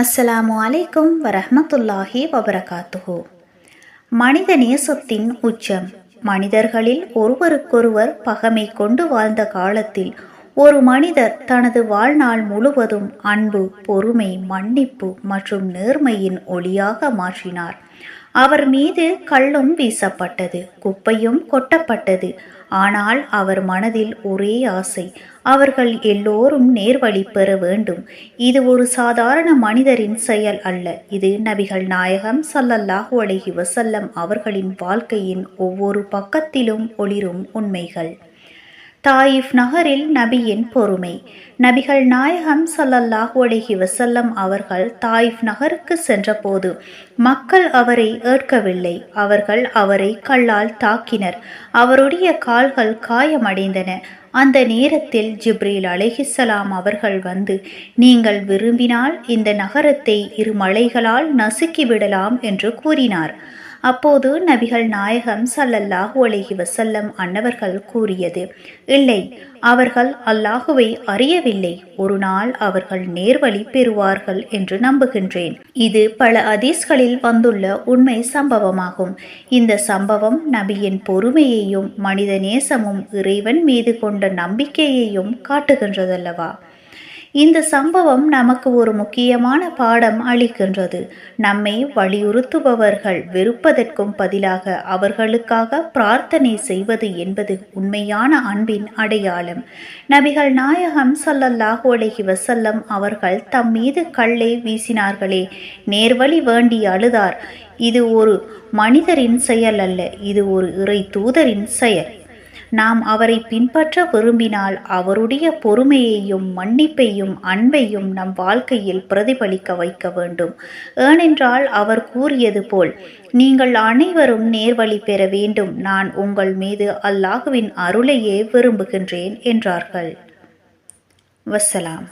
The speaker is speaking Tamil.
அஸ்ஸலாமு அலைக்கும் வரஹமத்துல்லாஹி வபரகாத்துஹோ. மனித நேசத்தின் உச்சம். மனிதர்களில் ஒருவருக்கொருவர் பகமை கொண்டு வாழ்ந்த காலத்தில் ஒரு மனிதர் தனது வாழ்நாள் முழுவதும் அன்பு பொறுமை மன்னிப்பு மற்றும் நேர்மையின் ஒளியாக மாற்றினார். அவர் மீது கல்லும் வீசப்பட்டது குப்பையும் கொட்டப்பட்டது. ஆனால் அவர் மனதில் ஒரே ஆசை அவர்கள் எல்லோரும் நேர்வழி பெற வேண்டும். இது ஒரு சாதாரண மனிதரின் செயல் அல்ல. இது நபிகள் நாயகம் சல்லல்லாஹு அலஹி வசல்லம் அவர்களின் வாழ்க்கையின் ஒவ்வொரு பக்கத்திலும் ஒளிரும் உண்மைகள். தாயிஃப் நகரில் நபியின் பொறுமை. நபிகள் நாயகம் சல்லல்லாஹ் அலைஹி வசல்லம் அவர்கள் தாயிஃப் நகருக்கு சென்றபோது மக்கள் அவரை ஏற்கவில்லை. அவர்கள் அவரை கல்லால் தாக்கினர். அவருடைய கால்கள் காயமடைந்தன. அந்த நேரத்தில் ஜிப்ரீல் அலைஹிஸ்ஸலாம் அவர்கள் வந்து நீங்கள் விரும்பினால் இந்த நகரத்தை இரு மலைகளால் நசுக்கிவிடலாம் என்று கூறினார். அப்போது நபிகள் நாயகம் ஸல்லல்லாஹு அலைஹி வசல்லம் அன்னவர்கள் கூறியது இல்லை அவர்கள் அல்லாஹுவை அறியவில்லை. ஒரு நாள் அவர்கள் நேர்வழி பெறுவார்கள் என்று நம்புகின்றேன். இது பல அதீஸ்களில் வந்துள்ள உண்மை சம்பவமாகும். இந்த சம்பவம் நபியின் பொறுமையையும் மனித நேசமும் இறைவன் மீது கொண்ட நம்பிக்கையையும் காட்டுகின்றதல்லவா? இந்த சம்பவம் நமக்கு ஒரு முக்கியமான பாடம் அளிக்கின்றது. நம்மை வலியுறுத்துபவர்கள் வெறுப்பதற்கும் பதிலாக அவர்களுக்காக பிரார்த்தனை செய்வது என்பது உண்மையான அன்பின் அடையாளம். நபிகள் நாயகம் சல்லல்லாஹு அலஹி வசல்லம் அவர்கள் தம் மீது கல்லை வீசினார்களே நேர்வழி வேண்டி அழுதார். இது ஒரு மனிதரின் செயல் அல்ல இது ஒரு இறை தூதரின் செயல். நாம் அவரை பின்பற்ற விரும்பினால் அவருடைய பொறுமையையும் மன்னிப்பையும் அன்பையும் நம் வாழ்க்கையில் பிரதிபலிக்க வைக்க வேண்டும். ஏனென்றால் அவர் கூறியது போல் நீங்கள் அனைவரும் நேர்வழி பெற வேண்டும். நான் உங்கள் மீது அல்லாஹுவின் அருளையே விரும்புகின்றேன் என்றார்கள். வசலாம்